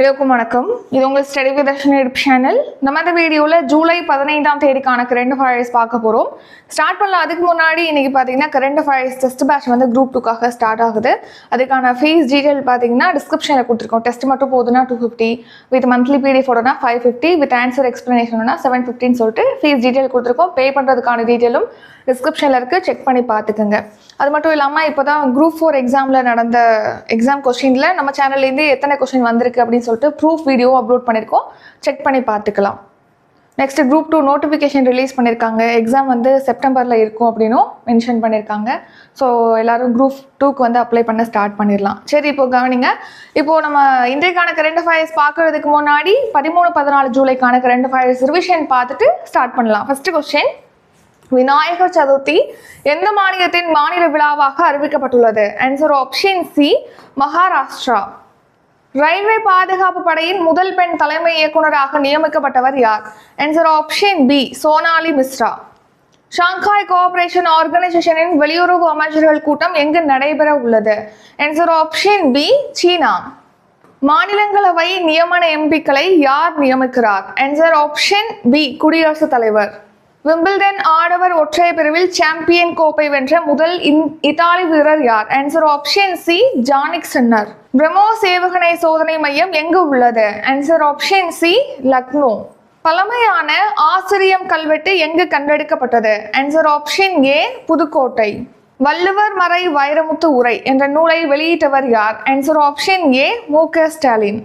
எல்லோருக்கும் வணக்கம். இது உங்கள் ஸ்டடி விதர்ஷன் தர்ஷன் சேனல். நம்ம இந்த வீடியோவில் ஜூலை பதினைந்தாம் தேதிக்கான கரண்ட் அஃபேர்ஸ் பார்க்க போகிறோம் ஸ்டார்ட் பண்ணலாம். அதுக்கு முன்னாடி இன்றைக்கி பார்த்தீங்கன்னா கரண்ட் அஃபேர்ஸ் டெஸ்ட் பேட்ச் வந்து குரூப் டூக்காக ஸ்டார்ட் ஆகுது. அதுக்கான ஃபீஸ் டீட்டெயில் பார்த்தீங்கன்னா டிஸ்கிரிப்ஷனில் கொடுத்துருக்கோம். டெஸ்ட் மட்டும் போதுன்னா டூ ஃபிஃப்டி வித் மந்த்லி பிடிஎஃபோடனா ஃபைவ் ஃபிஃப்டி வித் ஆன்சர் எக்ஸ்ப்ளனேஷன்னா செவன் ஃபிஃப்டின்னு சொல்லிட்டு ஃபீஸ் டீட்டெயில் கொடுத்துருக்கோம். பே பண்ணுறதுக்கான டீட்டெயிலும் டிஸ்கிரிப்ஷனில் இருக்குது செக் பண்ணி பார்த்துக்குங்க அது மட்டும் இல்லாமல் இப்போ தான் குரூப் ஃபோர் எக்ஸாமில் நடந்த எக்ஸாம் கொஸ்டினில் நம்ம சேனல்லேருந்து எத்தனை கொஸ்டின் வந்திருக்கு அப்படின்னு சொல்லிட்டு ப்ரூஃப் வீடியோ அப்லோட் பண்ணியிருக்கோம் செக் பண்ணி பார்த்துக்கலாம். Next group two notification release பண்ணியிருக்காங்க எக்ஸாம் வந்து செப்டம்பரில் இருக்கும் அப்படின்னும் மென்ஷன் பண்ணியிருக்காங்க ஸோ எல்லோரும் குரூப் டூக்கு வந்து அப்ளை பண்ண ஸ்டார்ட் பண்ணிடலாம். சரி இப்போ கவனிங்க. இப்போது நம்ம இன்றைக்கான கரண்ட் அஃபேர்ஸ் பார்க்கறதுக்கு முன்னாடி பதிமூணு பதினாலு ஜூலைக்கான கரண்ட் அஃபேர்ஸ் ரிவிஷன் பார்த்துட்டு ஸ்டார்ட் பண்ணலாம். ஃபஸ்ட்டு கொஸ்டின் விநாயகர் சதுர்த்தி எந்த மாநிலத்தின் மாநில விழாவாக அறிவிக்கப்பட்டுள்ளது? Answer option C Maharashtra. Railway பாதுகாப்பு படையின் முதல் பெண் தலைமை இயக்குனராக நியமிக்கப்பட்டவர் யார்? Answer option B Sonali Mishra. Shanghai cooperation ஆர்கனைசேஷனின் வெளியுறவு அமைச்சர்கள் கூட்டம் எங்கு நடைபெற உள்ளது? ஆன்சர் ஆப்ஷன் பி சீனா. மாநிலங்களவை நியமன எம்பிக்களை யார் நியமிக்கிறார்? ஆன்சர் ஆப்ஷன் பி குடியரசுத் தலைவர். விம்பிள்டன் ஆடவர் ஒற்றையர் பிரிவில் சாம்பியன் கோப்பை வென்ற முதல் இத்தாலி வீரர் யார்? Answer option C Jannik Sinner BrahMos ஏவுகணை சோதனை மையம் எங்கு உள்ளது? ஆன்சர் ஆப்ஷன் சி லக்னோ பழமையான ஆசிரியம் கல்வெட்டு எங்கு கண்டெடுக்கப்பட்டது? Answer option A Pudukkottai. Valluvar மறை வைரமுத்து உரை என்ற நூலை வெளியிட்டவர் யார்? ஆன்சர் ஆப்ஷன் ஏ மு க ஸ்டாலின்.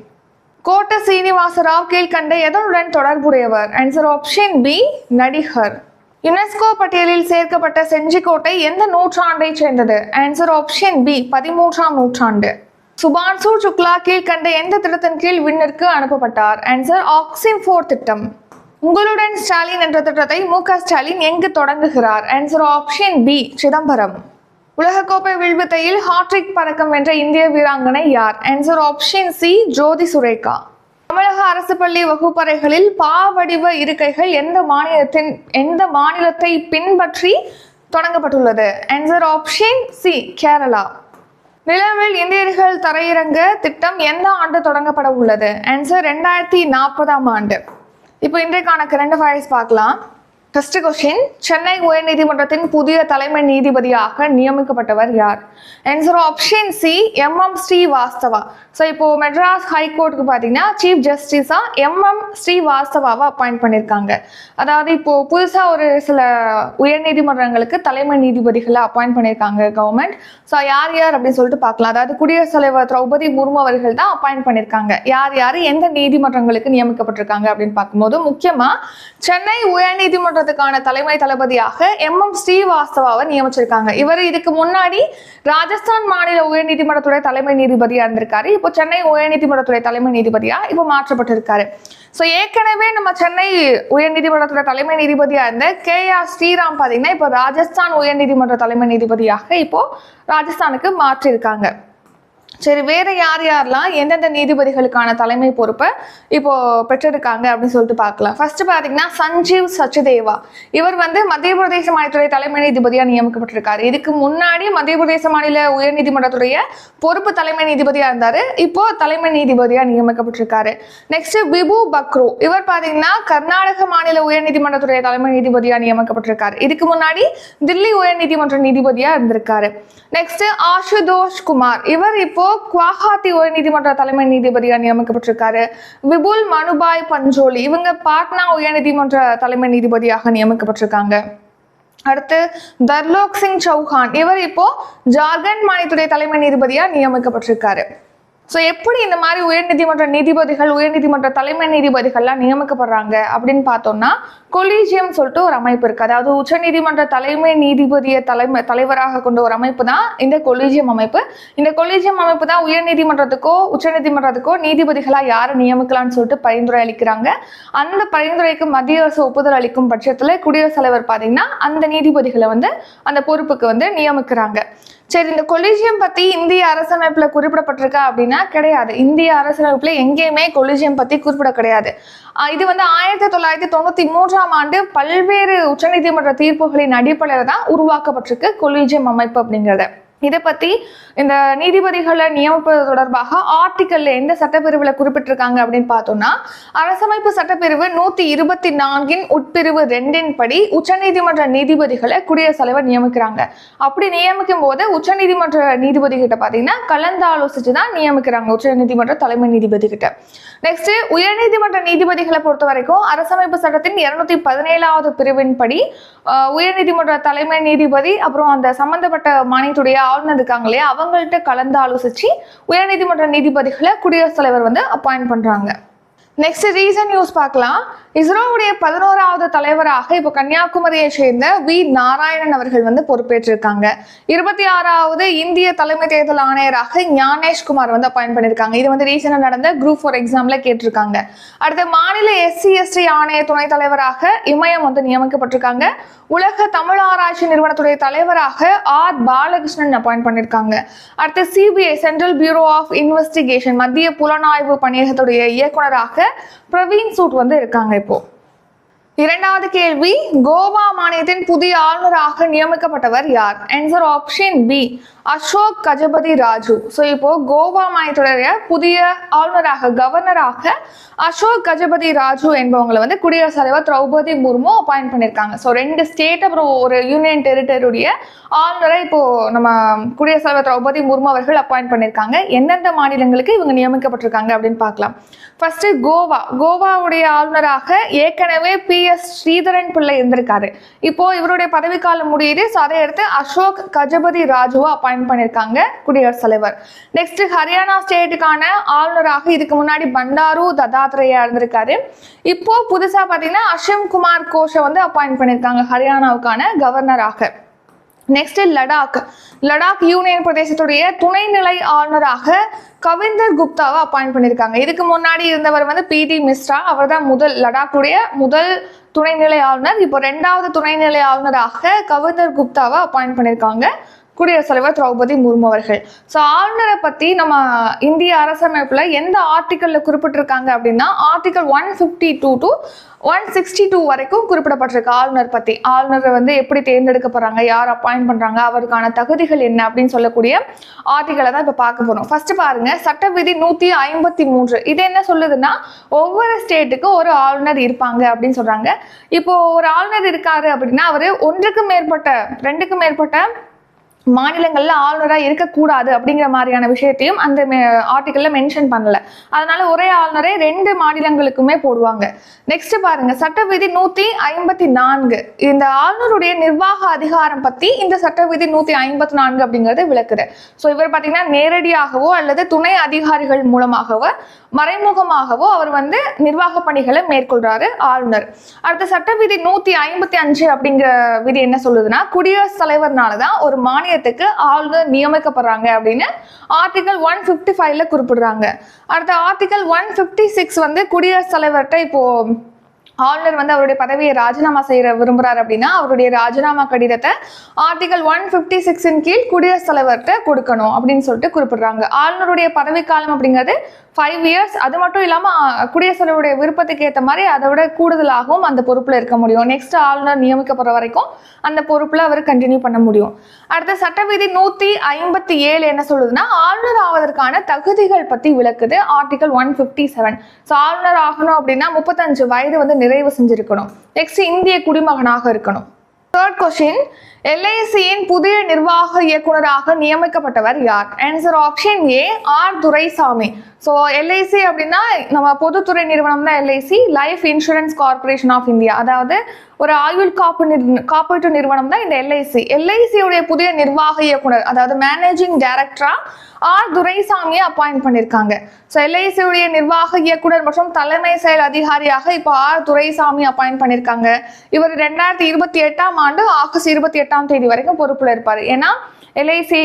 கோட்ட சீனிவாசராவ் கீழ்கண்ட எதனுடன் தொடர்புடையவர்? ஆன்சர் ஆப்ஷன் பி நடிகர். யுனெஸ்கோ பட்டியலில் சேர்க்கப்பட்ட செஞ்சிக்கோட்டை எந்த நூற்றாண்டை சேர்ந்தது? ஆன்சர் ஆப்ஷன் பி பதிமூன்றாம் நூற்றாண்டு. சுபான்சு சுக்லா கீழ்கண்ட எந்த திட்டத்தின் கீழ் விண்ணிற்கு அனுப்பப்பட்டார்? ஆன்சர் ஆக்சின் ஃபோர் திட்டம். உங்களுடன் ஸ்டாலின் என்ற திட்டத்தை மு க ஸ்டாலின் எங்கு தொடங்குகிறார்? Answer option B Chidambaram. உலகக்கோப்பை வில்வித்தையில் ஹாட்ரிக் பதக்கம் வென்ற இந்திய வீராங்கனை யார்? Answer option C Jyothi Surekha. தமிழக அரசு பள்ளி வகுப்பறைகளில் பாவடிவ இருக்கைகள் எந்த மாநிலத்தின் எந்த மாநிலத்தை பின்பற்றி தொடங்கப்பட்டுள்ளது? Answer option C Kerala. நிலவில் இந்தியர்கள் தரையிறங்க திட்டம் எந்த ஆண்டு தொடங்கப்பட உள்ளது? ஆன்சர் ரெண்டாயிரத்தி நாற்பதாம் ஆண்டு. இப்போ இன்றைக்கான கரண்ட் அஃபேர்ஸ் பார்க்கலாம். ஃபர்ஸ்ட் கொஸ்டின் சென்னை உயர்நீதிமன்றத்தின் புதிய தலைமை நீதிபதியாக நியமிக்கப்பட்டவர் யார்? Answer option C M M Srivastava so இப்போ மெட்ராஸ் ஹைகோர்ட்டுக்கு பார்த்தீங்கன்னா சீஃப் ஜஸ்டிஸா எம் எம் ஸ்ரீவாஸ்தவாவை அப்பாயிண்ட் பண்ணியிருக்காங்க. அதாவது இப்போ புதுசாக ஒரு சில உயர்நீதிமன்றங்களுக்கு தலைமை நீதிபதிகளை அப்பாயிண்ட் பண்ணியிருக்காங்க கவர்மெண்ட் ஸோ யார் யார் அப்படின்னு சொல்லிட்டு பார்க்கலாம். அதாவது குடியரசுத் தலைவர் திரௌபதி முர்மு அவர்கள் தான் அப்பாயிண்ட் பண்ணியிருக்காங்க. யார் யார் எந்த நீதிமன்றங்களுக்கு நியமிக்கப்பட்டிருக்காங்க அப்படின்னு பார்க்கும்போது முக்கியமாக சென்னை உயர்நீதிமன்றத்துக்கான தலைமை தளபதியாக எம் எம் ஸ்ரீவாஸ்தவாவை நியமிச்சிருக்காங்க. இவர் இதுக்கு முன்னாடி ராஜஸ்தான் மாநில உயர்நீதிமன்றத்துடைய தலைமை நீதிபதியா இருந்திருக்காரு. இப்போ சென்னை உயர்நீதிமன்றத்துறை தலைமை நீதிபதியா இப்போ மாற்றப்பட்டிருக்காரு. ஸோ ஏற்கனவே நம்ம சென்னை உயர்நீதிமன்றத்தோட தலைமை நீதிபதியா இருந்த கே ஆர் ஸ்ரீராம் பாத்தீங்கன்னா இப்போ ராஜஸ்தான் உயர்நீதிமன்ற தலைமை நீதிபதியாக இப்போ ராஜஸ்தானுக்கு மாற்றிருக்காங்க. சரி வேற யார் யாரெல்லாம் எந்தெந்த நீதிபதிகளுக்கான தலைமை பொறுப்பை இப்போ பெற்றிருக்காங்க அப்படின்னு சொல்லிட்டு பார்க்கலாம். ஃபர்ஸ்ட் பார்த்தீங்கன்னா சஞ்சீவ் சச்சுதேவா. இவர் வந்து மத்திய பிரதேச மாநிலத்துடைய தலைமை நீதிபதியாக நியமிக்கப்பட்டிருக்காரு. இதுக்கு முன்னாடி மத்திய பிரதேச மாநில உயர்நீதிமன்றத்துடைய பொறுப்பு தலைமை நீதிபதியாக இருந்தார். இப்போ தலைமை நீதிபதியாக நியமிக்கப்பட்டிருக்காரு. நெக்ஸ்ட் பிபு பக்ரு. இவர் பார்த்தீங்கன்னா கர்நாடக மாநில உயர்நீதிமன்றத்துடைய தலைமை நீதிபதியாக நியமிக்கப்பட்டிருக்காரு. இதுக்கு முன்னாடி தில்லி உயர்நீதிமன்ற நீதிபதியாக இருந்திருக்காரு. நெக்ஸ்ட் ஆஷுதோஷ் குமார். இவர் இப்போ குவாஹாத்தி உயர்நீதிமன்ற தலைமை நீதிபதியாக நியமிக்கப்பட்டிருக்காரு விபுல் மனுபாய் பஞ்சோலி இவங்க பாட்னா உயர்நீதிமன்ற தலைமை நீதிபதியாக நியமிக்கப்பட்டிருக்காங்க அடுத்து தர்லோக் சிங் சௌஹான் இவர் இப்போ ஜார்க்கண்ட் மாநிலத்துடைய தலைமை நீதிபதியாக நியமிக்கப்பட்டிருக்காரு ஸோ எப்படி இந்த மாதிரி உயர்நீதிமன்ற நீதிபதிகள் உயர்நீதிமன்ற தலைமை நீதிபதிகள்லாம் நியமிக்கப்படுறாங்க அப்படின்னு பார்த்தோம்னா கொலீஜியம் சொல்லிட்டு ஒரு அமைப்பு இருக்குது அதாவது உச்சநீதிமன்ற தலைமை நீதிபதியை தலைமை தலைவராக கொண்ட ஒரு அமைப்பு தான் இந்த கொலீஜியம் அமைப்பு. இந்த கொலீஜியம் அமைப்பு தான் உயர்நீதிமன்றத்துக்கோ உச்சநீதிமன்றத்துக்கோ நீதிபதிகளாக யாரை நியமிக்கலாம்னு சொல்லிட்டு பரிந்துரை அளிக்கிறாங்க. அந்த பரிந்துரைக்கு மத்திய அரசு ஒப்புதல் அளிக்கும் பட்சத்தில் குடியரசுத் தலைவர் பார்த்தீங்கன்னா அந்த நீதிபதிகளை வந்து அந்த பொறுப்புக்கு வந்து நியமிக்கிறாங்க. சரி இந்த கொலிஜியம் பத்தி இந்திய அரசமைப்புல குறிப்பிடப்பட்டிருக்கா அப்படின்னா கிடையாது. இந்திய அரசமைப்புல எங்கேயுமே கொலிஜியம் பத்தி குறிப்பிட கிடையாது. இது வந்து ஆயிரத்தி தொள்ளாயிரத்தி தொண்ணூத்தி மூன்றாம் ஆண்டு பல்வேறு உச்சநீதிமன்ற தீர்ப்புகளின் அடிப்படையில தான் உருவாக்கப்பட்டிருக்கு கொலிஜியம் அமைப்பு அப்படிங்கிறது. இதை பத்தி இந்த நீதிபதிகளை நியமிப்பது தொடர்பாக ஆர்டிக்கல்ல எந்த சட்டப்பிரிவுல குறிப்பிட்டிருக்காங்க அப்படின்னு பார்த்தோம்னா அரசமைப்பு சட்டப்பிரிவு நூத்தி இருபத்தி நான்கின் உட்பிரிவு ரெண்டின் படி உச்சநீதிமன்ற நீதிபதிகளை குடியரசுத் தலைவர் நியமிக்கிறாங்க. அப்படி நியமிக்கும் போது உச்சநீதிமன்ற நீதிபதி கிட்ட பாத்தீங்கன்னா கலந்து தான் நியமிக்கிறாங்க உச்சநீதிமன்ற தலைமை நீதிபதி கிட்ட நெக்ஸ்ட் உயர்நீதிமன்ற நீதிபதிகளை பொறுத்த வரைக்கும் அரசமைப்பு சட்டத்தின் இருநூத்தி பதினேழாவது பிரிவின் படி உயர்நீதிமன்ற தலைமை நீதிபதி அப்புறம் அந்த சம்பந்தப்பட்ட மாநிலத்துடைய ஆளுநர் இருக்காங்க இல்லையா அவங்கள்ட்ட கலந்து ஆலோசிச்சு உயர்நீதிமன்ற நீதிபதிகளை குடியரசுத் தலைவர் வந்து அப்பாயிண்ட் பண்றாங்க. நெக்ஸ்ட் ரீசன் நியூஸ் பார்க்கலாம். இஸ்ரோவுடைய பதினோராவது தலைவராக இப்போ கன்னியாகுமரியை சேர்ந்த வி நாராயணன் அவர்கள் வந்து பொறுப்பேற்றிருக்காங்க. இருபத்தி ஆறாவது இந்திய தலைமை தேர்தல் ஆணையராக ஞானேஷ்குமார் வந்து அப்பாயின் பண்ணியிருக்காங்க இது வந்து ரீசெண்டாக நடந்த குரூப் ஃபோர் எக்ஸாம்ல கேட்டிருக்காங்க. அடுத்து மாநில எஸ்சி எஸ்டி ஆணைய துணைத் தலைவராக இமயம் வந்து நியமிக்கப்பட்டிருக்காங்க. உலக தமிழ் ஆராய்ச்சி நிறுவனத்துடைய தலைவராக ஆர் பாலகிருஷ்ணன் அப்பாயின் பண்ணியிருக்காங்க அடுத்து CBI central bureau of investigation மத்திய புலனாய்வு பணியகத்துடைய இயக்குனராக பிரவீன் சூட் வந்து இருக்காங்க இப்போ. இரண்டாவது கேள்வி கோவா மாநிலத்தின் புதிய ஆளுநராக நியமிக்கப்பட்டவர் யார்? Answer option B Ashok Gajapathi Raju. So இப்போ கோவா மாநிலத்துடைய புதிய ஆளுநராக கவர்னராக அசோக் கஜபதி ராஜு என்பவங்களை வந்து குடியரசுத் தலைவர் திரௌபதி முர்மு அப்பாயிண்ட் பண்ணியிருக்காங்க. ஸோ ரெண்டு ஸ்டேட் அப்புறம் ஒரு யூனியன் டெரிட்டரியுடைய ஆளுநரை இப்போ நம்ம குடியரசுத் தலைவர் திரௌபதி முர்மு அவர்கள் அப்பாயிண்ட் பண்ணியிருக்காங்க. எந்தெந்த மாநிலங்களுக்கு இவங்க நியமிக்கப்பட்டிருக்காங்க அப்படின்னு பார்க்கலாம். ஃபர்ஸ்ட் கோவா. கோவாவுடைய ஆளுநராக ஏற்கனவே பி எஸ் ஸ்ரீதரன் பிள்ளை இருந்திருக்காரு. இப்போ இவருடைய பதவிக்காலம் முடியுது. ஸோ அதை அடுத்து அசோக் கஜபதி ராஜுவா அப்பாயிண்ட் பண்ணியிருக்காங்க. குடியரசுத் தலைவர். நெக்ஸ்ட் ஹரியானா ஸ்டேட்டுக்கான ஆளுநராக இதுக்கு முன்னாடி பண்டாரு தத்தாத்ரேயா இருந்திருக்காரு. இப்போ புதுசா பார்த்தீங்கன்னா அஷம் குமார் கோஷை வந்து அப்பாயிண்ட் பண்ணியிருக்காங்க ஹரியானாவுக்கான கவர்னராக நெக்ஸ்ட் லடாக் லடாக் யூனியன் பிரதேசத்துடைய துணைநிலை ஆளுநராக கவிந்தர் குப்தாவை அப்பாயிண்ட் பண்ணியிருக்காங்க. இதுக்கு முன்னாடி இருந்தவர் வந்து பி டி மிஸ்ரா அவர் தான் முதல் லடாக்குடைய முதல் துணைநிலை ஆளுநர். இப்போ ரெண்டாவது துணைநிலை ஆளுநராக கவிந்தர் குப்தாவை அப்பாயிண்ட் பண்ணியிருக்காங்க. குடியரசுத் தலைவர் திரௌபதி முர்மு அவர்கள். ஸோ ஆளுநரை பற்றி நம்ம இந்திய அரசமைப்பில் எந்த ஆர்டிக்கலில் குறிப்பிட்டிருக்காங்க அப்படின்னா article one fifty two to one sixty two வரைக்கும் குறிப்பிடப்பட்டிருக்கு ஆளுநர் பற்றி ஆளுநரை வந்து எப்படி தேர்ந்தெடுக்க போகிறாங்க யார் அப்பாயிண்ட் பண்ணுறாங்க அவருக்கான தகுதிகள் என்ன அப்படின்னு சொல்லக்கூடிய ஆர்டிகளை தான் இப்போ பார்க்க போகிறோம் ஃபஸ்ட்டு பாருங்கள் சட்ட விதி நூற்றி ஐம்பத்தி மூன்று. இது என்ன சொல்லுதுன்னா ஒவ்வொரு ஸ்டேட்டுக்கும் ஒரு ஆளுநர் இருப்பாங்க அப்படின்னு சொல்கிறாங்க இப்போது ஒரு ஆளுநர் இருக்காரு அப்படின்னா அவர் ஒன்றுக்கு மேற்பட்ட ரெண்டுக்கு மேற்பட்ட மாநிலங்களில் ஆளுநராக இருக்கக்கூடாது அப்படிங்கிற மாதிரியான விஷயத்தையும் அந்த ஆர்டிக்கல்ல மென்ஷன் பண்ணல. அதனால ஒரே ஆளுநரை ரெண்டு மாநிலங்களுக்குமே போடுவாங்க. நெக்ஸ்ட் பாருங்க சட்டவிதி நூற்றி நூத்தி ஐம்பத்தி நான்கு. இந்த ஆளுநருடைய நிர்வாக அதிகாரம் பத்தி இந்த சட்ட விதி நூத்தி ஐம்பத்தி நான்கு அப்படிங்கறது விளக்குது ஸோ இவர் பாத்தீங்கன்னா நேரடியாகவோ அல்லது துணை அதிகாரிகள் மூலமாகவோ மறைமுகமாகவோ அவர் வந்து நிர்வாக பணிகளை மேற்கொள்றாரு ஆளுநர். அடுத்த சட்ட விதி நூத்தி ஐம்பத்தி அஞ்சு அப்படிங்கிற விதி என்ன சொல்லுதுன்னா குடியரசுத் தலைவர்னால தான் ஒரு ஆணையத்துக்கு ஆளுநர் நியமிக்கப்படுறாங்க அப்படின்னு ஆர்டிகல் ஒன் ஃபிஃப்டி ஃபைவ்ல குறிப்பிடுறாங்க. அடுத்த ஆர்டிகல் ஒன் ஃபிஃப்டி சிக்ஸ் வந்து குடியரசுத் தலைவர்கிட்ட இப்போ ஆளுநர் வந்து அவருடைய பதவியை ராஜினாமா செய்ய விரும்புறாரு அப்படின்னா அவருடைய ராஜினாமா கடிதத்தை ஆர்டிகல் ஒன் ஃபிஃப்டி சிக்ஸின் கீழ் குடியரசுத் தலைவர்கிட்ட கொடுக்கணும் அப்படின்னு சொல்லிட்டு குறிப்பிடுறாங்க. ஆளுநருடைய பதவிக்காலம் அப்படிங்கிறது ஃபைவ் இயர்ஸ் அது மட்டும் இல்லாமல் குடியரசுத் தலைவருடைய விருப்பத்துக்கு ஏற்ற மாதிரி அதை விட கூடுதலாகவும் அந்த பொறுப்பில் இருக்க முடியும். நெக்ஸ்ட் ஆளுநர் நியமிக்கப்படுற வரைக்கும் அந்த பொறுப்பில் அவர் கண்டினியூ பண்ண முடியும். அடுத்த சட்டவீதி நூற்றி ஐம்பத்தி ஏழு என்ன சொல்லுதுன்னா ஆளுநர் ஆவதற்கான தகுதிகள் பற்றி விளக்குது article one fifty seven so ஆளுநர் ஆகணும் அப்படின்னா முப்பத்தஞ்சு வயது வந்து நிறைவு செஞ்சிருக்கணும். நெக்ஸ்ட் இந்திய குடிமகனாக இருக்கணும். தேர்ட் கொஸ்டின் எல்ஐசியின் புதிய நிர்வாக இயக்குனராக நியமிக்கப்பட்டவர் யார்? Answer option A R Duraisamy. So LIC அப்படின்னா நம்ம பொதுத்துறை நிறுவனம் தான் LIC life insurance corporation of India அதாவது ஒரு ஆயுள் காப்பு காப்பீட்டு நிறுவனம் தான் இந்த எல்ஐசி எல்ஐசியுடைய புதிய நிர்வாக இயக்குனர் அதாவது மேனேஜிங் டைரக்டரா ஆர் துரைசாமியை அப்பாயிண்ட் பண்ணியிருக்காங்க ஸோ எல்ஐசியுடைய நிர்வாக இயக்குனர் மற்றும் தலைமை செயல் அதிகாரியாக இப்போ ஆர் துரைசாமி அப்பாயிண்ட் பண்ணியிருக்காங்க இவர் ரெண்டாயிரத்தி இருபத்தி எட்டாம் ஆண்டு ஆகஸ்ட் இருபத்தி எட்டாம் தேதி வரைக்கும் பொறுப்பில் இருப்பார். ஏன்னா எல்ஐசி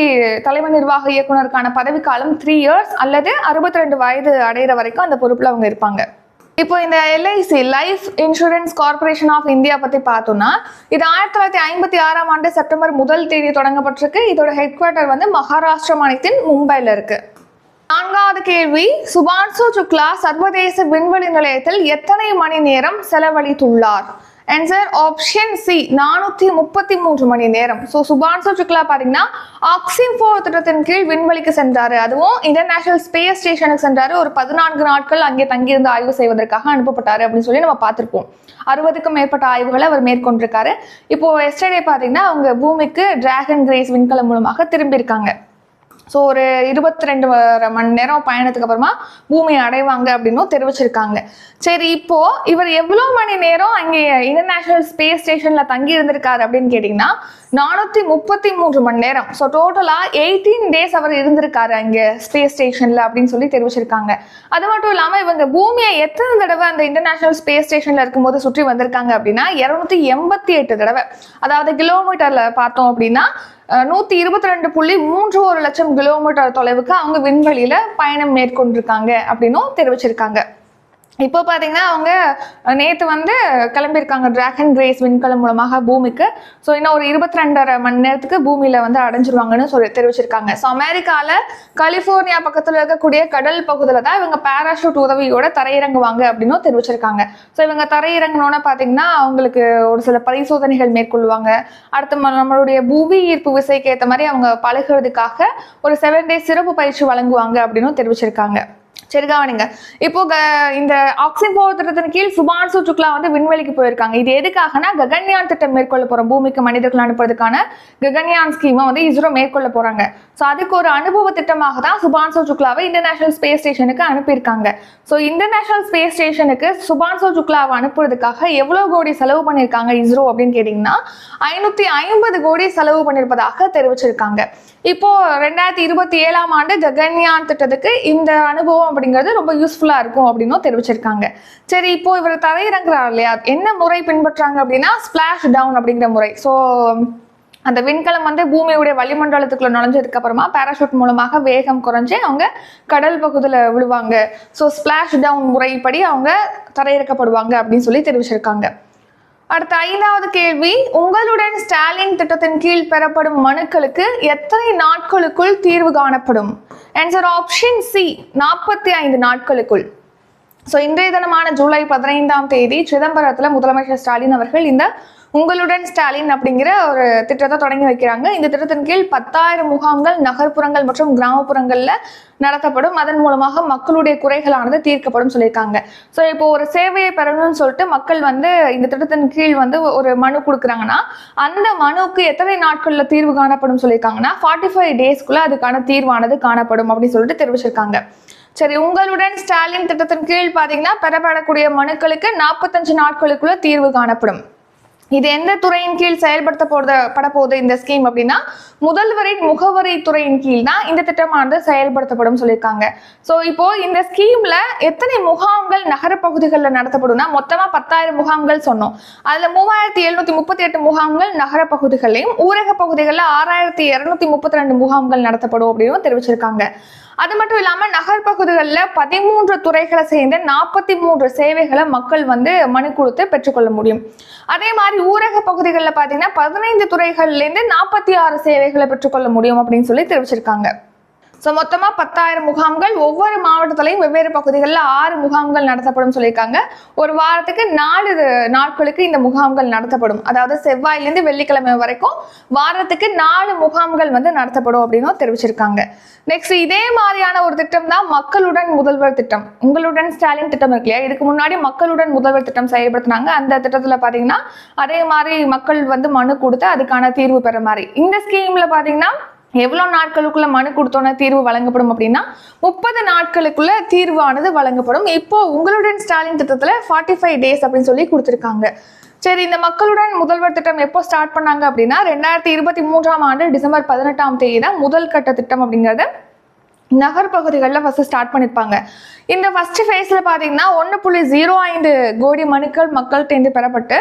தலைமை நிர்வாக இயக்குனருக்கான பதவிக்காலம் த்ரீ இயர்ஸ் அல்லது அறுபத்தி ரெண்டு வயது அடைகிற வரைக்கும் அந்த பொறுப்பில் அவங்க இருப்பாங்க. இப்போ இந்த LIC life insurance corporation of India பத்தி பார்த்தோம்னா இது ஆயிரத்தி தொள்ளாயிரத்தி ஐம்பத்தி ஆறாம் ஆண்டு செப்டம்பர் முதல் தேதி தொடங்கப்பட்டிருக்கு. இதோட ஹெட் குவார்ட்டர் வந்து மகாராஷ்டிரா மாநிலத்தின் மும்பைல இருக்கு. நான்காவது கேள்வி சுபான்சு சுக்லா சர்வதேச விண்வெளி நிலையத்தில் எத்தனை மணி நேரம் செலவழித்துள்ளார்? அண்ட் சார் ஆப்ஷன் சி நானூற்றி முப்பத்தி மூன்று மணி நேரம். ஸோ சுபான்சு சுக்லா பார்த்தீங்கன்னா ஆக்சிம்போ திட்டத்தின் கீழ் விண்வெளிக்கு சென்றாரு. அதுவும் இன்டர்நேஷனல் ஸ்பேஸ் ஸ்டேஷனுக்கு சென்றாரு. ஒரு பதினான்கு நாட்கள் அங்கே தங்கியிருந்து ஆய்வு செய்வதற்காக அனுப்பப்பட்டாரு அப்படின்னு சொல்லி நம்ம பார்த்துருப்போம். அறுபதுக்கும் மேற்பட்ட ஆய்வுகளை அவர் மேற்கொண்டிருக்காரு. இப்போ எஸ்டர்டே பார்த்தீங்கன்னா அவங்க பூமிக்கு டிராகன் கிரேஸ் விண்கலம் மூலமாக திரும்பியிருக்காங்க. ஸோ ஒரு இருபத்தி ரெண்டு மணி நேரம் பயணத்துக்கு அப்புறமா பூமியை அடைவாங்க அப்படின்னும் தெரிவிச்சிருக்காங்க சரி இப்போ இவர் எவ்வளோ மணி நேரம் அங்கே இன்டர்நேஷனல் ஸ்பேஸ் ஸ்டேஷனில் தங்கி இருந்திருக்காரு அப்படின்னு கேட்டிங்கன்னா நானூற்றி முப்பத்தி மூன்று மணி நேரம். ஸோ டோட்டலாக எயிட்டீன் டேஸ் அவர் இருந்திருக்காரு அங்கே ஸ்பேஸ் ஸ்டேஷனில் அப்படின்னு சொல்லி தெரிவிச்சிருக்காங்க அது மட்டும் இல்லாமல் இவங்க பூமியை எத்தனை தடவை அந்த இன்டர்நேஷனல் ஸ்பேஸ் ஸ்டேஷனில் இருக்கும்போது சுற்றி வந்திருக்காங்க அப்படின்னா இரநூத்தி எண்பத்தி எட்டு தடவை. அதாவது கிலோமீட்டரில் பார்த்தோம் அப்படின்னா நூற்றி இருபத்தி ரெண்டு புள்ளி மூன்று ஒரு லட்சம் கிலோமீட்டர் தொலைவுக்கு அவங்க விண்வெளியில் பயணம் மேற்கொண்டிருக்காங்க அப்படின்னும் தெரிவிச்சிருக்காங்க. இப்போ பார்த்தீங்கன்னா அவங்க நேற்று வந்து கிளம்பியிருக்காங்க டிராகன் கிரேஸ் விண்கலம் மூலமாக பூமிக்கு. ஸோ இன்னும் ஒரு இருபத்தி ரெண்டரை மணி நேரத்துக்கு பூமியில் வந்து அடைஞ்சிருவாங்கன்னு சொல்லி தெரிவிச்சிருக்காங்க. ஸோ அமெரிக்காவில் கலிஃபோர்னியா பக்கத்தில் இருக்கக்கூடிய கடல் பகுதியில் தான் இவங்க பேராஷூட் உதவியோட தரையிறங்குவாங்க அப்படின்னும் தெரிவிச்சிருக்காங்க. ஸோ இவங்க தரையிறங்கினோன்னு பார்த்தீங்கன்னா அவங்களுக்கு ஒரு சில பரிசோதனைகள் மேற்கொள்வாங்க. அடுத்து ம- நம்மளுடைய புவி ஈர்ப்பு விசைக்கு ஏற்ற மாதிரி அவங்க பழகுறதுக்காக ஒரு செவன் டேஸ் சிறப்பு பயிற்சி வழங்குவாங்க அப்படின்னும் தெரிவிச்சிருக்காங்க. சரி கவனிங்க. இப்போ க- இந்த ஆக்சிஜன் போர் திட்டத்தின் கீழ் சுபான்சு சுக்லா வந்து விண்வெளிக்கு போயிருக்காங்க. இது எதுக்காகனா ககன்யான் திட்டம் மேற்கொள்ள போற பூமிக்கு மனிதர்கள் அனுப்புறதுக்கான ககன்யான் ஸ்கீமை வந்து இஸ்ரோ மேற்கொள்ள போறாங்க. ஸோ அதுக்கு ஒரு அனுபவ திட்டமாக தான் சுபான்சு சுக்லாவை இன்டர்நேஷனல் ஸ்பேஸ் ஸ்டேஷனுக்கு அனுப்பியிருக்காங்க. ஸோ இன்டர்நேஷனல் ஸ்பேஸ் ஸ்டேஷனுக்கு சுபான்சு சுக்லாவை அனுப்புறதுக்காக எவ்வளவு கோடி செலவு பண்ணியிருக்காங்க இஸ்ரோ அப்படின்னு கேட்டிங்கன்னா ஐநூத்தி ஐம்பது கோடி செலவு பண்ணியிருப்பதாக தெரிவிச்சிருக்காங்க. இப்போ ரெண்டாயிரத்தி இருபத்தி ஏழாம் ஆண்டு ககன்யான் திட்டத்துக்கு இந்த அனுபவம் அப்படிங்கிறது ரொம்ப யூஸ்ஃபுல்லாக இருக்கும் அப்படின்னும் தெரிவிச்சிருக்காங்க. சரி இப்போ இவர் தரையிறங்குறார் இல்லையா? என்ன முறை பின்பற்றாங்க அப்படின்னா ஸ்பிளாஷ் டவுன் அப்படிங்கிற முறை. ஸோ அந்த விண்கலம் வந்து பூமியுடைய வளிமண்டலத்துக்குள்ள நுழைஞ்சதுக்கு அப்புறமா பேராஷூட் மூலமாக வேகம் குறைஞ்சு அவங்க கடல் பகுதியில் விழுவாங்க. ஸோ ஸ்பிளாஷ் டவுன் முறைப்படி அவங்க தரையிறக்கப்படுவாங்க அப்படின்னு சொல்லி தெரிவிச்சிருக்காங்க. அடுத்த ஐந்தாவது கேள்வி உங்களுடன் ஸ்டாலின் திட்டத்தின் கீழ் பெறப்படும் மனுக்களுக்கு எத்தனை நாட்களுக்குள் தீர்வு காணப்படும்? ஆன்சர் ஆப்ஷன் சி நாற்பத்தி ஐந்து நாட்களுக்குள். ஸோ இன்றைய தினமான ஜூலை பதினைந்தாம் தேதி சிதம்பரத்தில் முதலமைச்சர் ஸ்டாலின் அவர்கள் இந்த உங்களுடன் ஸ்டாலின் அப்படிங்கிற ஒரு திட்டத்தை தொடங்கி வைக்கிறாங்க. இந்த திட்டத்தின் கீழ் பத்தாயிரம் முகாம்கள் நகர்ப்புறங்கள் மற்றும் கிராமப்புறங்களில் நடத்தப்படும். அதன் மூலமாக மக்களுடைய குறைகளானது தீர்க்கப்படும் சொல்லியிருக்காங்க. ஸோ இப்போ ஒரு சேவையை பெறணும்னு சொல்லிட்டு மக்கள் வந்து இந்த திட்டத்தின் கீழ் வந்து ஒரு மனு கொடுக்குறாங்கன்னா அந்த மனுவுக்கு எத்தனை நாட்களில் தீர்வு காணப்படும் சொல்லியிருக்காங்கன்னா ஃபார்ட்டி ஃபைவ் டேஸ்க்குள்ளே அதுக்கான தீர்வானது காணப்படும் அப்படின்னு சொல்லிட்டு தெரிவிச்சிருக்காங்க. சரி உங்களுடன் ஸ்டாலின் திட்டத்தின் கீழ் பார்த்தீங்கன்னா பெறப்படக்கூடிய மனுக்களுக்கு நாற்பத்தஞ்சு நாட்களுக்குள்ள தீர்வு காணப்படும். இது எந்த துறையின் கீழ் செயல்படுத்த போறது பட போகுது இந்த ஸ்கீம் அப்படின்னா முதல்வரின் முகவரி துறையின் கீழ் தான் இந்த திட்டமானது செயல்படுத்தப்படும் சொல்லியிருக்காங்க. ஸோ இப்போ இந்த ஸ்கீம்ல எத்தனை முகாம்கள் நகரப்பகுதிகளில் நடத்தப்படும்னா மொத்தமா பத்தாயிரம் முகாம்கள் சொன்னோம். அதுல மூவாயிரத்தி எழுநூத்தி முப்பத்தி எட்டு முகாம்கள் நகரப்பகுதிகளையும் ஊரக பகுதிகளில் ஆறாயிரத்தி இருநூத்தி முப்பத்தி ரெண்டு முகாம்கள் நடத்தப்படும் அப்படின்னு தெரிவிச்சிருக்காங்க. அது மட்டும் இல்லாம நகர்பகுதிகளில் பதிமூன்று துறைகளை சேர்ந்த நாற்பத்தி மூன்று சேவைகளை மக்கள் வந்து மனு கொடுத்து பெற்றுக்கொள்ள முடியும். அதே மாதிரி ஊரக பகுதிகளில் பார்த்தீங்கன்னா பதினைந்து துறைகள்லேருந்து நாற்பத்தி ஆறு சேவைகளை பெற்றுக்கொள்ள முடியும் அப்படின்னு சொல்லி தெரிவிச்சிருக்காங்க. ஸோ மொத்தமாக பத்தாயிரம் முகாம்கள் ஒவ்வொரு மாவட்டத்திலையும் வெவ்வேறு பகுதிகளில் ஆறு முகாம்கள் நடத்தப்படும் சொல்லியிருக்காங்க. ஒரு வாரத்துக்கு நாலு நாட்களுக்கு இந்த முகாம்கள் நடத்தப்படும். அதாவது செவ்வாயிலேருந்து வெள்ளிக்கிழமை வரைக்கும் வாரத்துக்கு நாலு முகாம்கள் வந்து நடத்தப்படும் அப்படின்னு தெரிவிச்சிருக்காங்க. நெக்ஸ்ட் இதே மாதிரியான ஒரு திட்டம் தான் மக்களுடன் முதல்வர் திட்டம். உங்களுடன் ஸ்டாலின் திட்டம் இருக்கு இல்லையா? இதுக்கு முன்னாடி மக்களுடன் முதல்வர் திட்டம் செயல்படுத்தினாங்க. அந்த திட்டத்தில் பார்த்தீங்கன்னா அதே மாதிரி மக்கள் வந்து மனு கொடுத்து அதுக்கான தீர்வு பெற மாதிரி. இந்த ஸ்கீமில் பார்த்தீங்கன்னா எவ்வளோ நாட்களுக்குள்ள மனு கொடுத்தோன்னே தீர்வு வழங்கப்படும் அப்படின்னா முப்பது நாட்களுக்குள்ள தீர்வானது வழங்கப்படும். இப்போ உங்களுடன் ஸ்டாலின் திட்டத்தில் ஃபார்ட்டி ஃபைவ் டேஸ் அப்படின்னு சொல்லி கொடுத்துருக்காங்க. சரி இந்த மக்களுடன் முதல்வர் திட்டம் எப்போ ஸ்டார்ட் பண்ணாங்க அப்படின்னா ரெண்டாயிரத்தி இருபத்தி மூன்றாம் ஆண்டு டிசம்பர் பதினெட்டாம் தேதி தான் முதல் கட்ட திட்டம் அப்படிங்கிறது நகர்பகுதிகளில் ஃபஸ்ட்டு ஸ்டார்ட் பண்ணியிருப்பாங்க இந்த ஃபஸ்ட்டு ஃபேஸில் பார்த்தீங்கன்னா ஒன்று புள்ளி ஜீரோ ஐந்து கோடி மனுக்கள் மக்கள்கிட்டேருந்து பெறப்பட்டு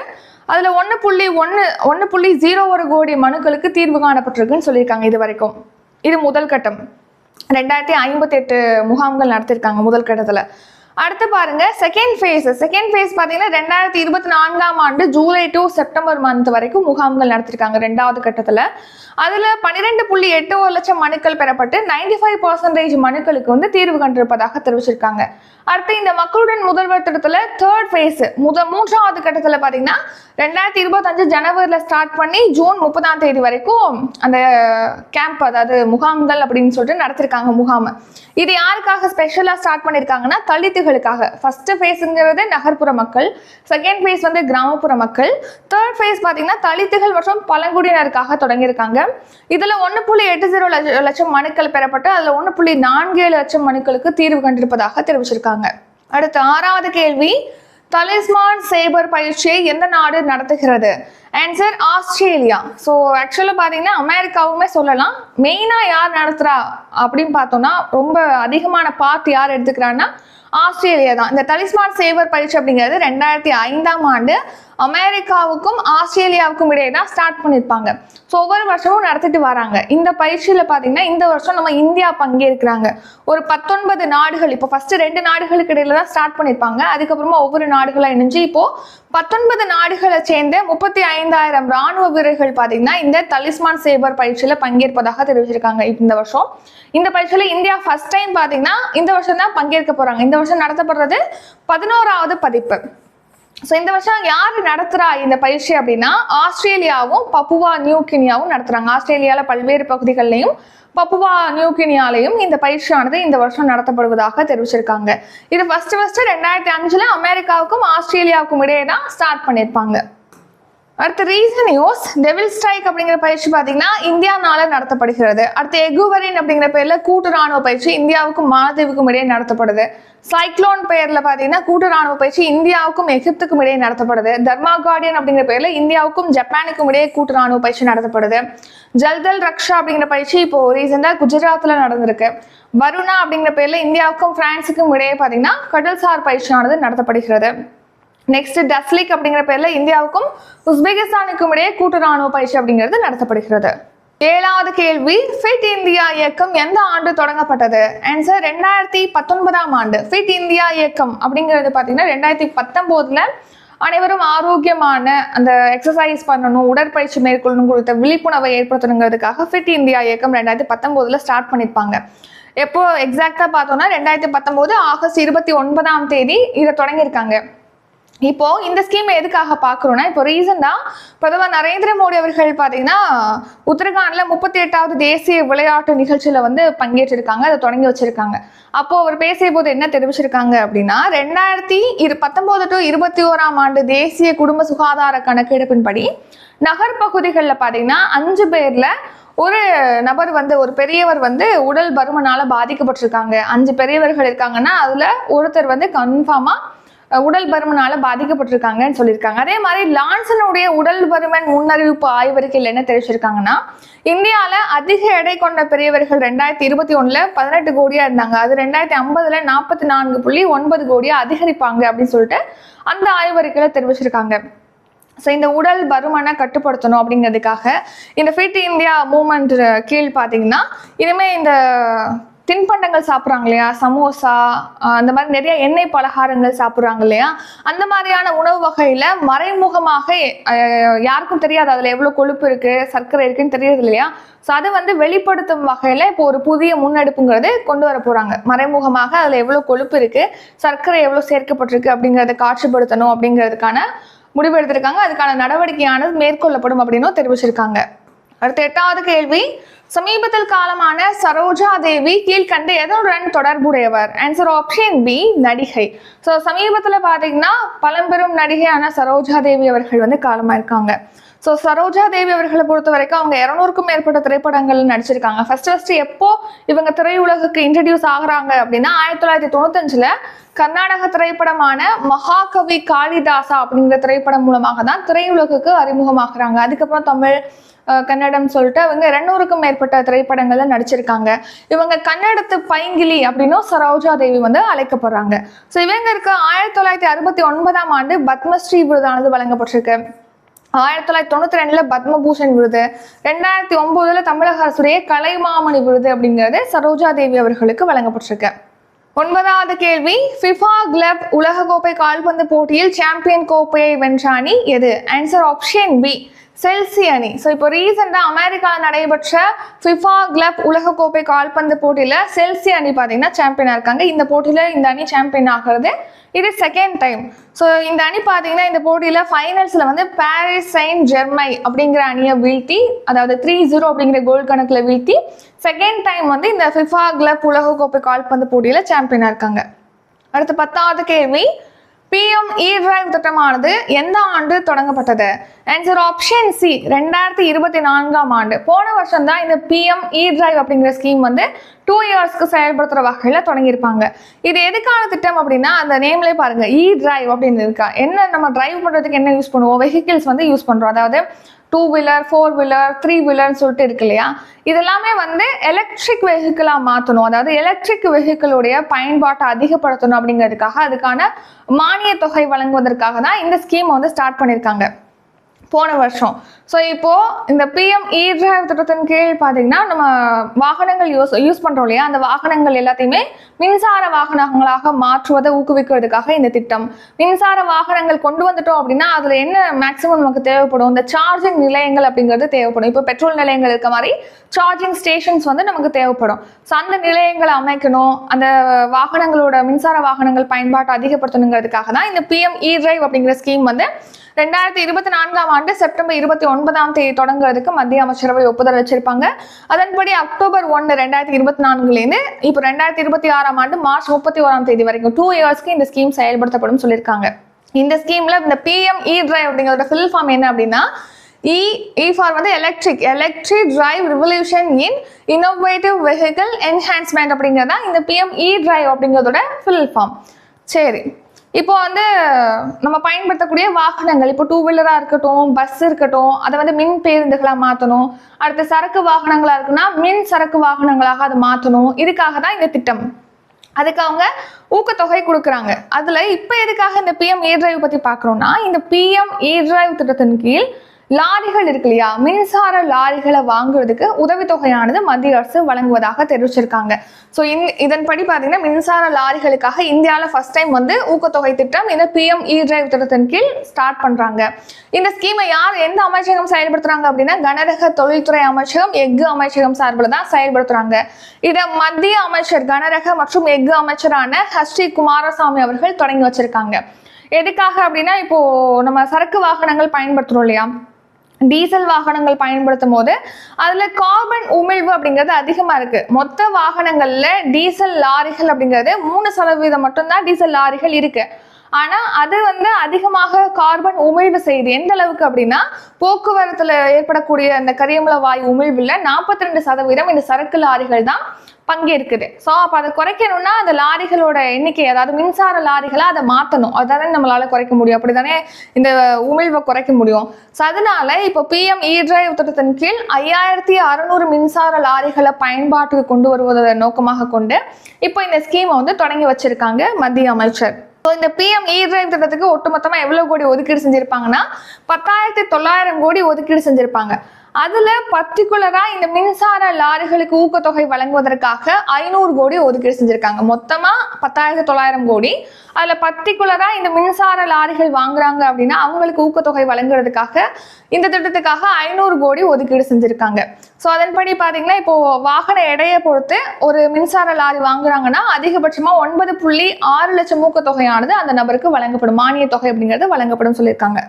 அதில் ஒன்று புள்ளி ஒன்று ஒன்று புள்ளி ஜீரோ ஒரு கோடி மனுக்களுக்கு தீர்வு காணப்பட்டிருக்குன்னு சொல்லியிருக்காங்க இது வரைக்கும். இது முதல் கட்டம். ரெண்டாயிரத்தி ஐம்பத்தி எட்டு முகாம்கள் நடத்தியிருக்காங்க முதல் கட்டத்தில். அடுத்து பாருங்க செகண்ட் ஃபேஸ் செகண்ட் ஃபேஸ் பார்த்தீங்கன்னா ரெண்டாயிரத்தி இருபத்தி நான்காம் ஆண்டு ஜூலை டு செப்டம்பர் மந்த் வரைக்கும் முகாம்கள் நடத்திருக்காங்க ரெண்டாவது கட்டத்தில். அதில் பன்னிரெண்டு புள்ளி எட்டு ஒரு லட்சம் மனுக்கள் பெறப்பட்டு நைன்டி ஃபைவ் பர்சன்டேஜ் மனுக்களுக்கு வந்து தீர்வு கண்டிருப்பதாக தெரிவிச்சிருக்காங்க. அடுத்து இந்த மக்களுடன் முதல்வர் திட்டத்தில் தேர்ட் ஃபேஸ் முத மூன்றாவது கட்டத்தில் பார்த்தீங்கன்னா ரெண்டாயிரத்தி இருபத்தஞ்சு ஜனவரியில் ஸ்டார்ட் பண்ணி ஜூன் முப்பதாம் தேதி வரைக்கும் அந்த கேம்ப் அதாவது முகாம்கள் அப்படின்னு சொல்லிட்டு நடத்திருக்காங்க முகாம். இது யாருக்காக ஸ்பெஷலாக ஸ்டார்ட் பண்ணியிருக்காங்கன்னா தலித்துகளுக்காக ஃபஸ்ட்டு ஃபேஸுங்கிறது நகர்ப்புற மக்கள் செகண்ட் ஃபேஸ் வந்து கிராமப்புற மக்கள் தேர்ட் ஃபேஸ் பார்த்தீங்கன்னா தலித்துகள் மற்றும் பழங்குடியினருக்காக தொடங்கியிருக்காங்க. இதில் ஒன்று புள்ளி எட்டு ஜீரோ லட்சம் மனுக்கள் பெறப்பட்டு அதில் ஒன்று புள்ளி நான்கு ஏழு லட்சம் மனுக்களுக்கு தீர்வு கண்டிருப்பதாக தெரிவிச்சிருக்காங்க. அடுத்து ஆறாவது கேள்வி தலிஸ்மான் சேபர் பயிற்சியை எந்த நாடு நடத்துகிறது? Answer Australia. ஸோ ஆக்சுவலாக பார்த்தீங்கன்னா அமெரிக்காவுமே சொல்லலாம். மெயினாக யார் நடத்துகிறா அப்படின்னு பார்த்தோம்னா ரொம்ப அதிகமான பார்ட் யார் எடுத்துக்கிறான்னா ஆஸ்திரேலியா தான். இந்த தலிஸ்மான் சேவர் பயிற்சி அப்படிங்கிறது ரெண்டாயிரத்தி ஐந்தாம் ஆண்டு அமெரிக்காவுக்கும் ஆஸ்திரேலியாவுக்கும் இடையே தான் ஸ்டார்ட் பண்ணியிருப்பாங்க ஸோ ஒவ்வொரு வருஷமும் நடத்திட்டு வராங்க. இந்த பயிற்சியில் பார்த்தீங்கன்னா இந்த வருஷம் நம்ம இந்தியா பங்கேற்கிறாங்க. ஒரு பத்தொன்பது நாடுகள் இப்போ ஃபர்ஸ்ட் ரெண்டு நாடுகளுக்கு இடையில தான் ஸ்டார்ட் பண்ணியிருப்பாங்க அதுக்கப்புறமா ஒவ்வொரு நாடுகளாக இணைஞ்சு இப்போ பத்தொன்பது நாடுகளை சேர்ந்த முப்பத்தி ஐந்தாயிரம் ராணுவ வீரர்கள் பார்த்தீங்கன்னா இந்த தலிஸ்மான் சேபர் பயிற்சியில் பங்கேற்பதாக தெரிவிச்சிருக்காங்க இந்த வருஷம். இந்த பயிற்சியில் இந்தியா ஃபர்ஸ்ட் டைம் பார்த்தீங்கன்னா இந்த வருஷம் தான் பங்கேற்க போகிறாங்க இந்த வருஷம் நடத்தப்படுறது பதினோராவது பதிப்பு. ஸோ இந்த வருஷம் யார் நடத்துகிறா இந்த பயிற்சி அப்படின்னா ஆஸ்திரேலியாவும் பப்புவா நியூ கினியாவும் ஆஸ்திரேலியாவில் பல்வேறு பகுதிகளிலையும் பப்புவா நியூகினியாலையும் இந்த பயிற்சியானது இந்த வருஷம் நடத்தப்படுவதாக தெரிவிச்சிருக்காங்க. இது ஃபர்ஸ்ட் ஃபர்ஸ்ட் ரெண்டாயிரத்தி அஞ்சுல அமெரிக்காவுக்கும் ஆஸ்திரேலியாவுக்கும் இடையே தான் ஸ்டார்ட் பண்ணியிருப்பாங்க. அடுத்து ரீசன் நியூஸ் டெவில் ஸ்ட்ரைக் அப்படிங்கிற பயிற்சி பார்த்தீங்கன்னா இந்தியானால நடத்தப்படுகிறது. அடுத்து எகுவரின் அப்படிங்கிற பேர்ல கூட்டு ராணுவ பயிற்சி இந்தியாவுக்கும் மாலத்தீவுக்கும் இடையே நடத்தப்படுது. சைக்ளோன் பெயர்ல பார்த்தீங்கன்னா கூட்டு ராணுவ பயிற்சி இந்தியாவுக்கும் எகிப்துக்கும் இடையே நடத்தப்படுது. தர்மா கார்டியன் அப்படிங்கிற பேர்ல இந்தியாவுக்கும் ஜப்பானுக்கும் இடையே கூட்டு ராணுவ பயிற்சி நடத்தப்படுது. ஜல்தல் ரக்ஷா அப்படிங்கிற பயிற்சி இப்போ ரீசெண்டா குஜராத்ல நடந்திருக்கு. வருணா அப்படிங்கிற பேர்ல இந்தியாவுக்கும் பிரான்ஸுக்கும் இடையே பார்த்தீங்கன்னா கடல்சார் பயிற்சியானது நடத்தப்படுகிறது. நெக்ஸ்ட் டஸ்லிக் அப்படிங்கிற பேர்ல இந்தியாவுக்கும் உஸ்பெகிஸ்தானுக்கும் இடையே கூட்டு ராணுவ பயிற்சி அப்படிங்கிறது நடத்தப்படுகிறது. ஏழாவது கேள்வி ஃபிட் இந்தியா இயக்கம் எந்த ஆண்டு தொடங்கப்பட்டது? ஆன்சர் ரெண்டாயிரத்தி பத்தொன்பதாம் ஆண்டு. ஃபிட் இந்தியா இயக்கம் அப்படிங்கிறது பார்த்தீங்கன்னா ரெண்டாயிரத்தி பத்தொம்போதுல அனைவரும் ஆரோக்கியமான அந்த எக்ஸசைஸ் பண்ணணும் உடற்பயிற்சி மேற்கொள்ளணும் கொடுத்த விழிப்புணர்வை ஏற்படுத்தணுங்கிறதுக்காக ஃபிட் இந்தியா இயக்கம் ரெண்டாயிரத்தி பத்தொம்போதுல ஸ்டார்ட் பண்ணியிருப்பாங்க. எப்போ எக்ஸாக்டா பார்த்தோம்னா ரெண்டாயிரத்தி பத்தொம்போது ஆகஸ்ட் இருபத்தி ஒன்பதாம் தேதி இதை தொடங்கியிருக்காங்க. இப்போ இந்த ஸ்கீம் எதுக்காக பார்க்குறோன்னா இப்போ ரீசெண்டாக பிரதமர் நரேந்திர மோடி அவர்கள் பார்த்தீங்கன்னா உத்தரகாண்டில் முப்பத்தி எட்டாவது தேசிய விளையாட்டு நிகழ்ச்சியில் வந்து பங்கேற்றிருக்காங்க அதை தொடங்கி வச்சிருக்காங்க. அப்போ அவர் பேசிய போது என்ன தெரிவிச்சிருக்காங்க அப்படின்னா ரெண்டாயிரத்தி இரு பத்தொம்போது டு இருபத்தி ஓராம் ஆண்டு தேசிய குடும்ப சுகாதார கணக்கெடுப்பின்படி நகர்பகுதிகளில் பார்த்தீங்கன்னா அஞ்சு பேரில் ஒரு நபர் வந்து ஒரு பெரியவர் வந்து உடல் பருமனால பாதிக்கப்பட்டிருக்காங்க. அஞ்சு பெரியவர்கள் இருக்காங்கன்னா அதுல ஒருத்தர் வந்து கன்ஃபார்மா உடல் பருமனால பாதிக்கப்பட்டிருக்காங்கன்னு சொல்லியிருக்காங்க. அதே மாதிரி லான்சனுடைய உடல் பருமன் முன்னறிவிப்பு ஆய்வறிக்கையில் என்ன தெரிவிச்சிருக்காங்கன்னா இந்தியாவில் அதிக எடை கொண்ட பெரியவர்கள் ரெண்டாயிரத்தி இருபத்தி ஒன்றில் பதினெட்டு கோடியாக இருந்தாங்க. அது ரெண்டாயிரத்தி ஐம்பதில் நாற்பத்தி நான்கு புள்ளி ஒன்பது கோடியாக அதிகரிப்பாங்க அப்படின்னு சொல்லிட்டு அந்த ஆய்வறிக்கையில் தெரிவிச்சிருக்காங்க. ஸோ இந்த உடல் பருமனை கட்டுப்படுத்தணும் அப்படிங்கிறதுக்காக இந்த ஃபிட் இந்தியா மூமெண்ட் கீழ் பார்த்தீங்கன்னா இனிமேல் இந்த தின்பண்டங்கள் சாப்பிட்றாங்க இல்லையா? சமோசா அந்த மாதிரி நிறைய எண்ணெய் பலகாரங்கள் சாப்பிட்றாங்க இல்லையா? அந்த மாதிரியான உணவு வகையில் மறைமுகமாக யாருக்கும் தெரியாது அதில் எவ்வளோ கொழுப்பு இருக்குது சர்க்கரை இருக்குன்னு தெரியாது இல்லையா? ஸோ அதை வந்து வெளிப்படுத்தும் வகையில் இப்போ ஒரு புதிய முன்னெடுப்புங்கிறது கொண்டு வர போகிறாங்க மறைமுகமாக அதில் எவ்வளோ கொழுப்பு இருக்குது சர்க்கரை எவ்வளோ சேர்க்கப்பட்டிருக்கு அப்படிங்கிறத காட்சிப்படுத்தணும் அப்படிங்கிறதுக்கான முடிவு எடுத்திருக்காங்க. அதுக்கான நடவடிக்கையானது மேற்கொள்ளப்படும் அப்படின்னும் தெரிவிச்சிருக்காங்க. அடுத்த எட்டாவது கேள்வி. சமீபத்தில் காலமான சரோஜா தேவி கீழ்கண்ட எதனுடன் தொடர்புடையவர்? ஆன்சர் ஆப்ஷன் பி நடிகை. ஸோ சமீபத்தில் பார்த்தீங்கன்னா பழம்பெரும் நடிகையான சரோஜா தேவி அவர்கள் வந்து காலமாக இருக்காங்க. ஸோ சரோஜா தேவி அவர்களை பொறுத்த வரைக்கும் அவங்க இரநூறுக்கும் மேற்பட்ட திரைப்படங்கள் நடிச்சிருக்காங்க. ஃபர்ஸ்ட் ஃபர்ஸ்ட் எப்போ இவங்க திரையுலகுக்கு இன்ட்ரடியூஸ் ஆகுறாங்க அப்படின்னா ஆயிரத்தி தொள்ளாயிரத்தி தொண்ணூத்தஞ்சுல கர்நாடக திரைப்படமான மகாகவி காளிதாசா அப்படிங்கிற திரைப்படம் மூலமாக தான் திரையுலகுக்கு அறிமுகமாகுறாங்க. அதுக்கப்புறம் தமிழ் கன்னடம் சொல்லிட்டு அவங்க இரநூறுக்கும் மேற்பட்ட திரைப்படங்களில் நடிச்சிருக்காங்க. இவங்க கன்னடத்து பைங்கிலி அப்படின்னும் சரோஜா தேவி வந்து அழைக்கப்படுறாங்க. ஸோ இவங்க இருக்க ஆயிரத்தி தொள்ளாயிரத்தி அறுபத்தி ஒன்பதாம் ஆண்டு பத்மஸ்ரீ விருதானது வழங்கப்பட்டிருக்கு. ஆயிரத்தி தொள்ளாயிரத்தி தொண்ணூத்தி ரெண்டுல பத்மபூஷன் விருது ரெண்டாயிரத்தி ஒன்பதுல தமிழக அரசுடைய கலைமாமணி விருது அப்படிங்கிறது சரோஜா தேவி அவர்களுக்கு வழங்கப்பட்டிருக்கு. ஒன்பதாவது கேள்வி ஃபிஃபா கிளப் உலகக்கோப்பை கால்பந்து போட்டியில் சாம்பியன் கோப்பையை வென்ற அணி எது? ஆன்சர் ஆப்ஷன் பி செல்சி அணி ஸோ இப்போ ரீசெண்டாக அமெரிக்காவில் நடைபெற்ற ஃபிஃபா கிளப் உலகக்கோப்பை கால்பந்து போட்டியில் செல்சி அணி பார்த்தீங்கன்னா சாம்பியனாக இருக்காங்க. இந்த போட்டியில் இந்த அணி சாம்பியன் ஆகிறது. இது செகண்ட் டைம் ஸோ இந்த அணி பார்த்தீங்கன்னா இந்த போட்டியில் ஃபைனல்ஸில் வந்து பாரிஸ் செயின்ட் ஜெர்மை அப்படிங்கிற அணியை வீழ்த்தி அதாவது த்ரீ ஜீரோ அப்படிங்கிற கோல் கணக்கில் வீழ்த்தி செகண்ட் டைம் வந்து இந்த ஃபிஃபா கிளப் உலகக்கோப்பை கால்பந்து போட்டியில் சாம்பியனாக இருக்காங்க. அடுத்து பத்தாவது கேள்வி. பிஎம் இ டிரைவ் திட்டமானது எந்த ஆண்டு தொடங்கப்பட்டது? ஆன்சர் ஆப்ஷன் சி ரெண்டாயிரத்தி இருபத்தி நான்காம் ஆண்டு. போன வருஷம் தான் இந்த பிஎம் இ டிரைவ் அப்படிங்கிற ஸ்கீம் வந்து டூ இயர்ஸ்க்கு செயல்படுத்துகிற வகையில் தொடங்கியிருப்பாங்க. இது எதுக்கான திட்டம் அப்படின்னா அந்த நேம்லேயே பாருங்கள் இ e டிரைவ் அப்படின்னு இருக்கா. என்ன நம்ம டிரைவ் பண்ணுறதுக்கு என்ன யூஸ் பண்ணுவோம்? வெஹிக்கிள்ஸ் வந்து யூஸ் பண்ணுறோம் அதாவது two wheeler four wheeler three வீலர்னு சொல்லிட்டு இருக்கு இல்லையா? இதெல்லாமே வந்து எலக்ட்ரிக் வெஹிக்கிளாக மாற்றணும் அதாவது எலக்ட்ரிக் வெஹிக்கிளுடைய பயன்பாட்டை அதிகப்படுத்தணும் அப்படிங்கிறதுக்காக அதுக்கான மானிய தொகை வழங்குவதற்காக தான் இந்த ஸ்கீம் வந்து ஸ்டார்ட் பண்ணியிருக்காங்க. போன வருஷம். ஸோ இப்போது இந்த பிஎம் இ டிரைவ் திட்டத்தின் கீழ் பார்த்தீங்கன்னா நம்ம வாகனங்கள் யூஸ் யூஸ் பண்ணுறோம் இல்லையா? அந்த வாகனங்கள் எல்லாத்தையுமே மின்சார வாகனங்களாக மாற்றுவதை ஊக்குவிக்கிறதுக்காக இந்த திட்டம். மின்சார வாகனங்கள் கொண்டு வந்துட்டோம் அப்படின்னா அதில் என்ன மேக்ஸிமம் நமக்கு தேவைப்படும்? இந்த சார்ஜிங் நிலையங்கள் அப்படிங்கிறது தேவைப்படும். இப்போ பெட்ரோல் நிலையங்கள் இருக்க மாதிரி சார்ஜிங் ஸ்டேஷன்ஸ் வந்து நமக்கு தேவைப்படும். ஸோ அந்த நிலையங்களை அமைக்கணும். அந்த வாகனங்களோட மின்சார வாகனங்கள் பயன்பாட்டை அதிகப்படுத்தணுங்கிறதுக்காக தான் இந்த பிஎம் இ டிரைவ் அப்படிங்கிற ஸ்கீம் வந்து ரெண்டாயிரத்தி இருபத்தி நான்காம் ஆண்டு செப்டம்பர் இருபத்தி ஒன்பதாம் தேதி தொடங்குறதுக்கு மத்திய அமைச்சரவை ஒப்புதல் வச்சிருப்பாங்க அதன்படி அக்டோபர் ஒன்று ரெண்டாயிரத்தி இருபத்தி நான்குலேருந்து இப்போ ரெண்டாயிரத்தி இருபத்தி ஆறாம் ஆண்டு மார்ச் முப்பத்தி ஓராம் தேதி வரைக்கும் டூ இயர்ஸ்க்கு இந்த ஸ்கீம் செயல்படுத்தப்படும் சொல்லியிருக்காங்க. இந்த ஸ்கீம்ல இந்த பிஎம் இ டிரைவ் அப்படிங்கிறத ஃபில் ஃபார்ம் என்ன அப்படின்னா இ இ ஃபார் வந்து electric electric drive revolution in innovative vehicle enhancement அப்படிங்கிறதா இந்த பிஎம் இ டிரைவ் அப்படிங்கிறதோட ஃபில் ஃபார்ம் சரி. இப்போ வந்து நம்ம பயன்படுத்தக்கூடிய வாகனங்கள் இப்போ டூ வீலராக இருக்கட்டும் பஸ் இருக்கட்டும் அதை வந்து மின் பேருந்துகளாக மாற்றணும் அடுத்து சரக்கு வாகனங்களாக இருக்குன்னா மின் சரக்கு வாகனங்களாக அதை மாற்றணும் இதுக்காக தான் இந்த திட்டம். அதுக்கு அவங்க ஊக்கத்தொகை கொடுக்குறாங்க. அதில் இப்போ எதுக்காக இந்த பிஎம் இ டிரைவ் பற்றி பார்க்குறோம்னா இந்த பிஎம் இ டிரைவ் திட்டத்தின் கீழ் லாரிகள் இருக்கு இல்லையா? மின்சார லாரிகளை வாங்குறதுக்கு உதவித்தொகையானது மத்திய அரசு வழங்குவதாக தெரிவிச்சிருக்காங்க. ஸோ இந் இதன்படி பார்த்தீங்கன்னா மின்சார லாரிகளுக்காக இந்தியாவில் ஃபர்ஸ்ட் டைம் வந்து ஊக்கத்தொகை திட்டம் இந்த பிஎம் இ டிரைவ் திட்டத்தின் கீழ் ஸ்டார்ட் பண்ணுறாங்க இந்த ஸ்கீமை யார் எந்த அமைச்சகம் செயல்படுத்துறாங்க அப்படின்னா கனரக தொழில்துறை அமைச்சகம் எஃகு அமைச்சகம் சார்பில் தான் செயல்படுத்துறாங்க. இதை மத்திய அமைச்சர் கனரக மற்றும் எஃகு அமைச்சரான ஹஸ்ரீ குமாரசாமி அவர்கள் தொடங்கி வச்சிருக்காங்க. எதுக்காக அப்படின்னா இப்போ நம்ம சரக்கு வாகனங்கள் பயன்படுத்துறோம் இல்லையா? டீசல் வாகனங்கள் பயன்படுத்தும் போது அதில் கார்பன் உமிழ்வு அப்படிங்கிறது அதிகமாக இருக்குது மொத்த வாகனங்களில் டீசல் லாரிகள் அப்படிங்கிறது மூணு சதவீதம் மட்டும்தான் டீசல் லாரிகள் இருக்குது ஆனால் அது வந்து அதிகமாக கார்பன் உமிழ்வு செய்யுது. எந்த அளவுக்கு அப்படின்னா போக்குவரத்தில் ஏற்படக்கூடிய அந்த கரியமல வாயு உமிழ்வில் நாற்பத்தி ரெண்டு சதவீதம் இந்த சரக்கு லாரிகள் தான் பங்கேற்குது. ஸோ அப்போ அதை குறைக்கணும்னா அந்த லாரிகளோட எண்ணிக்கை அதாவது மின்சார லாரிகளை அதை மாற்றணும் அதானே நம்மளால குறைக்க முடியும். அப்படி தானே இந்த உமிழ்வை குறைக்க முடியும். ஸோ அதனால இப்போ பிஎம் இ டிரைவ் திட்டத்தின் கீழ் ஐயாயிரத்தி அறுநூறு மின்சார லாரிகளை பயன்பாட்டுக்கு கொண்டு வருவதை நோக்கமாக கொண்டு இப்போ இந்த ஸ்கீமை வந்து தொடங்கி வச்சிருக்காங்க மத்திய அமைச்சர். ஸோ இந்த பிஎம் இ டிரைவ் திட்டத்துக்கு ஒட்டுமொத்தமாக எவ்வளோ கோடி ஒதுக்கீடு செஞ்சுருப்பாங்கன்னா பத்தாயிரத்தி தொள்ளாயிரம் கோடி ஒதுக்கீடு செஞ்சுருப்பாங்க. அதுல பர்டிகுலரா இந்த மின்சார லாரிகளுக்கு ஊக்கத்தொகை வழங்குவதற்காக ஐநூறு கோடி ஒதுக்கீடு செஞ்சிருக்காங்க. மொத்தமா பத்தாயிரத்தி தொள்ளாயிரம் கோடி. அதுல பர்டிகுலரா இந்த மின்சார லாரிகள் வாங்குறாங்க அப்படின்னா அவங்களுக்கு ஊக்கத்தொகை வழங்குறதுக்காக இந்த திட்டத்துக்காக ஐநூறு கோடி ஒதுக்கீடு செஞ்சிருக்காங்க. ஸோ அதன்படி பாத்தீங்கன்னா இப்போ வாகன எடையை பொறுத்து ஒரு மின்சார லாரி வாங்குறாங்கன்னா அதிகபட்சமா ஒன்பது புள்ளி ஆறு லட்சம் ஊக்கத்தொகையானது அந்த நபருக்கு வழங்கப்படும். மானிய தொகை அப்படிங்கிறது வழங்கப்படும் சொல்லியிருக்காங்க.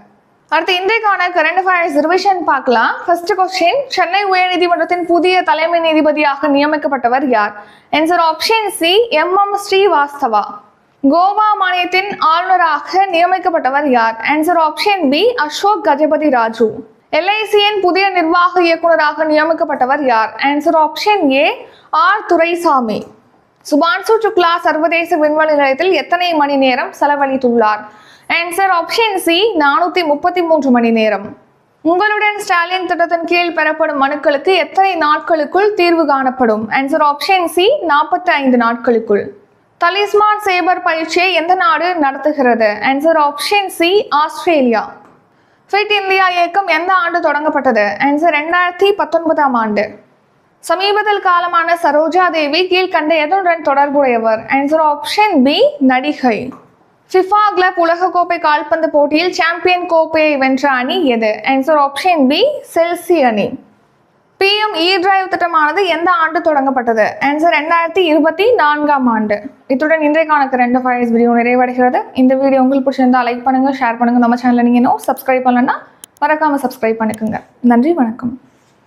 அடுத்து இன்றைக்கான கரண்ட் அஃபேர்ஸ் ரிவிஷன் பார்க்கலாம். ஃபர்ஸ்ட் கொஸ்டின் சென்னை உயர்நீதிமன்றத்தின் புதிய தலைமை நீதிபதியாக நியமிக்கப்பட்டவர் யார்? Answer option C M M Srivastava. Goa மாநிலத்தின் ஆளுநராக நியமிக்கப்பட்டவர் யார்? Answer option B Ashok Gajapathi Raju. எல்ஐசியின் புதிய நிர்வாக இயக்குநராக நியமிக்கப்பட்டவர் யார்? Answer option A R Duraisamy. Shubhanshu Shukla சர்வதேச விண்வெளி நிலையத்தில் எத்தனை மணி நேரம் செலவழித்துள்ளார்? ஆன்சர் ஆப்ஷன் சி நானூத்தி முப்பத்தி மூன்று மணி நேரம். உங்களுடன் ஸ்டாலின் திட்டத்தின் கீழ் பெறப்படும் மனுக்களுக்கு எத்தனை நாட்களுக்குள் தீர்வு காணப்படும்? ஆன்சர் ஆப்ஷன் சி நாற்பத்தி ஐந்து நாட்களுக்குள். தலிஸ்மான் சேபர் பயிற்சியை எந்த நாடு நடத்துகிறது? Answer option C Australia. Fit India இயக்கம் எந்த ஆண்டு தொடங்கப்பட்டது? ஆன்சர் ரெண்டாயிரத்தி பத்தொன்பதாம் ஆண்டு. சமீபத்தில் காலமான சரோஜா தேவி கீழ்கண்ட எதனுடன் தொடர்புடையவர்? ஆன்சர் ஆப்ஷன் பி நடிகை. ஃபிஃபா கிளப் உலகக்கோப்பை கால்பந்து போட்டியில் சாம்பியன் கோப்பையை வென்ற அணி எது? ஆன்சர் ஆப்ஷன் பி செல்சி அணி. பிஎம் இ டிரைவ் திட்டமானது எந்த ஆண்டு தொடங்கப்பட்டது? ஆன்சர் ரெண்டாயிரத்தி இருபத்தி நான்காம் ஆண்டு. இத்துடன் இன்றைக்கான ரெண்டு ஃபைஸ் வீடியோ நிறைவடைகிறது. இந்த வீடியோ உங்களுக்கு பிடிச்சிருந்தா லைக் பண்ணுங்க ஷேர் பண்ணுங்க. நம்ம சேனலில் நீங்கள் இன்னும் சப்ஸ்கிரைப் பண்ணலன்னா மறக்காம சப்ஸ்கிரைப் பண்ணிக்கோங்க. நன்றி வணக்கம்.